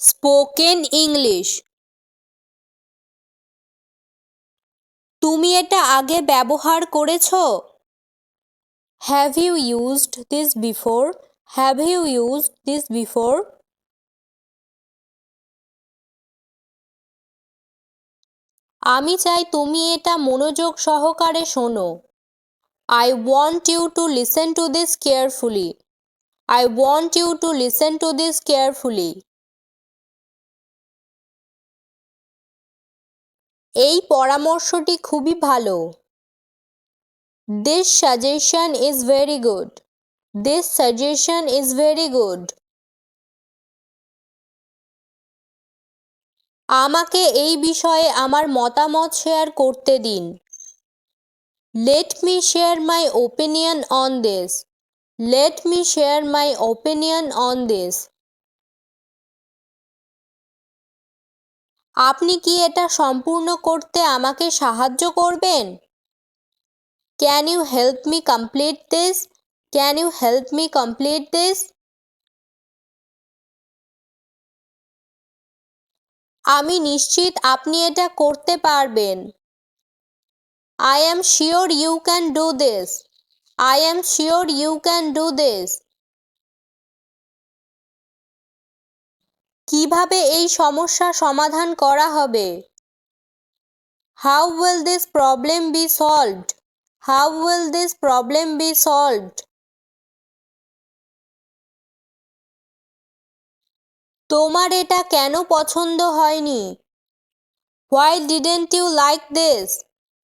Spoken English তুমি এটা আগে ব্যবহার করেছ? Have you used this before have you used this before আমি চাই তুমি এটা মনোযোগ সহকারে শোনো। I want you to listen to this carefully I want you to listen to this carefully এই পরামর্শটি খুবই ভালো। This suggestion is very good this suggestion is very good আমাকে এই বিষয়ে আমার মতামত শেয়ার করতে দিন। Let me share my opinion on this let me share my opinion on this আপনি কি এটা সম্পূর্ণ করতে আমাকে সাহায্য করবেন? Can you help me complete this can you help me complete this আমি নিশ্চিত আপনি এটা করতে পারবেন। I am sure you can do this I am sure you can do this কীভাবে এই সমস্যা সমাধান করা হবে? How will this problem be solved how will this problem be solved তোমার এটা কেন পছন্দ হয়নি? Why didn't you like this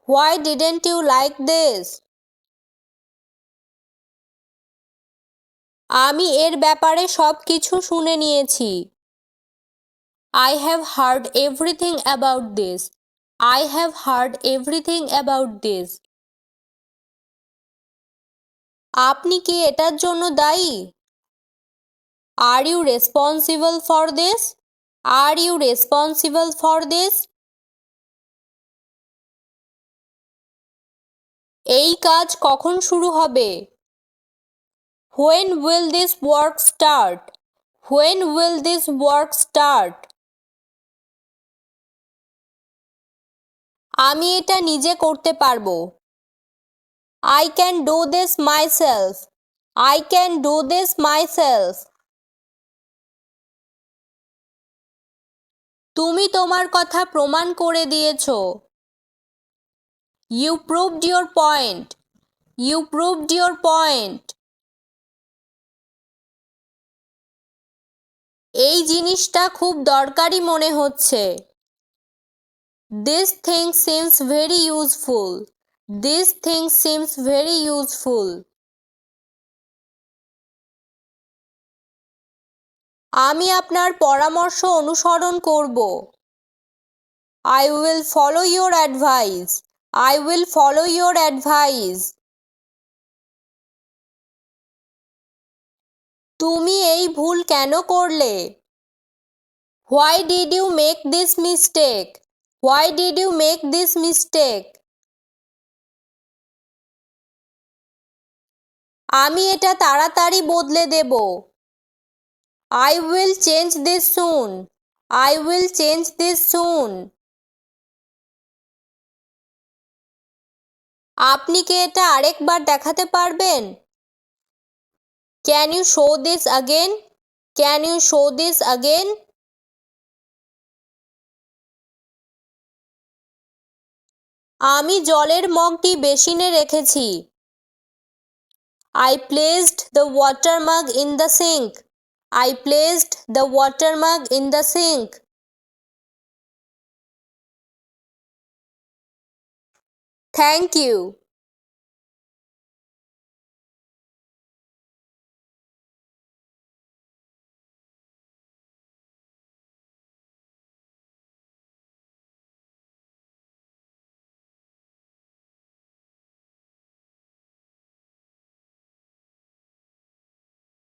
why didn't you like this আমি এর ব্যাপারে সব কিছু শুনে নিয়েছি। I have heard everything about this I have heard everything about this আপনি কি এটার জন্য দায়ী? Are you responsible for this are you responsible for this এই কাজ কখন শুরু হবে? When will this work start when will this work start আমি এটা নিজে করতে পারব। I can do this myself I can do this myself তুমি তোমার কথা প্রমাণ করে দিয়েছ। You proved your point you proved your point এই জিনিসটা খুব দরকারি মনে হচ্ছে। This thing seems very useful this thing seems very useful আমি আপনার পরামর্শ অনুসরণ করব। I will follow your advice I will follow your advice তুমি এই ভুল কেন করলে? Why did you make this mistake why did you make this mistake আমি এটা তাড়াতাড়ি বদলে দেব। I will change this soon I will change this soon আপনি কি এটা আরেকবার দেখাতে পারবেন? Can you show this again can you show this again আমি জলের মগটি বেসিনে রেখেছি। I placed the water mug in the sink I placed the water mug in the sink thank you